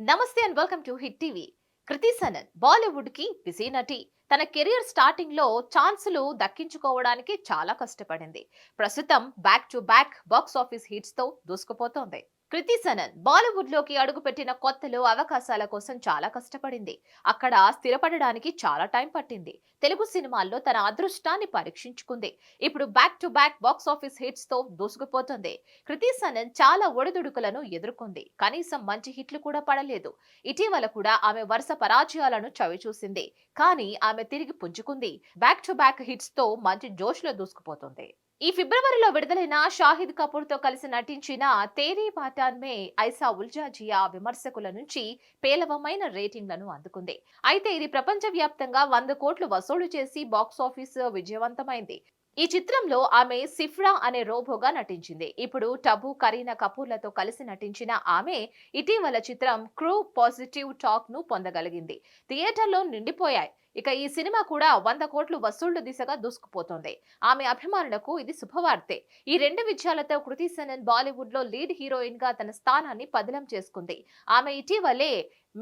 నమస్తే and welcome to hit TV. Kriti Sanon బాలీవుడ్కి busy నటి. తన కెరియర్ స్టార్టింగ్లో ఛాన్సులు దక్కించుకోవడానికి చాలా కష్టపడింది. ప్రస్తుతం back to back box office హిట్స్తో దూసుకుపోతోంది. కృతి సనన్ బాలీవుడ్లోకి అడుగుపెట్టిన కొత్తలో అవకాశాల కోసం చాలా కష్టపడింది. అక్కడ స్థిరపడడానికి చాలా టైం పట్టింది. తెలుగు సినిమాల్లో తన అదృష్టాన్ని పరీక్షించుకుంది. ఇప్పుడు back to back box office హిట్స్తో దూసుకుపోతుంది. కృతి సనన్ చాలా ఒడిదుడుకులను ఎదుర్కొంది. కనీసం మంచి హిట్లు కూడా పడలేదు. ఇటీవల కూడా ఆమె వరుస పరాజయాలను చవిచూసింది కానీ ఆమె తిరిగి పుంజుకుంది. బ్యాక్ టు బ్యాక్ హిట్స్తో మంచి జోష్లో దూసుకుపోతుంది. ఈ ఫిబ్రవరిలో విడుదలైన షాహిద్ కపూర్తో కలిసి నటించిన తేరీ పాటాన్ మే ఐసా ఉల్జా జియా విమర్శకుల నుంచి పేలవమైన రేటింగ్లను అందుకుంది. అయితే ఇది ప్రపంచవ్యాప్తంగా వంద కోట్లు వసూలు చేసి బాక్స్ ఆఫీస్ విజయవంతమైంది. ఈ చిత్రంలో ఆమె సిఫ్రా అనే రోబోగా నటించింది. ఇప్పుడు టబు కరీనా కపూర్లతో కలిసి నటించిన ఆమె ఇటీవల చిత్రం క్రూ పాజిటివ్ టాక్ను పొందగలిగింది. థియేటర్లో నిండిపోయాయి. ఇక ఈ సినిమా కూడా వంద కోట్లు వసూళ్ళు దిశగా దూసుకుపోతోంది. ఆమె అభిమానులకు ఇది శుభవార్తే. ఈ రెండు విజయాలతో కృతి సనన్ బాలీవుడ్లో లీడ్ హీరోయిన్గా తన స్థానాన్ని పదిలం చేసుకుంది. ఆమె ఇటీవలే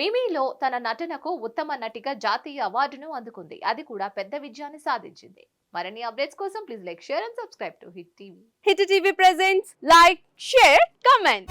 మిమీలో తన నటనకు ఉత్తమ నటిగా జాతీయ అవార్డును అందుకుంది. అది కూడా పెద్ద విజయాన్ని సాధించింది. మరిన్ని అప్డేట్స్ కోసం please like share and subscribe to Hit TV. Hit TV presents like share comment.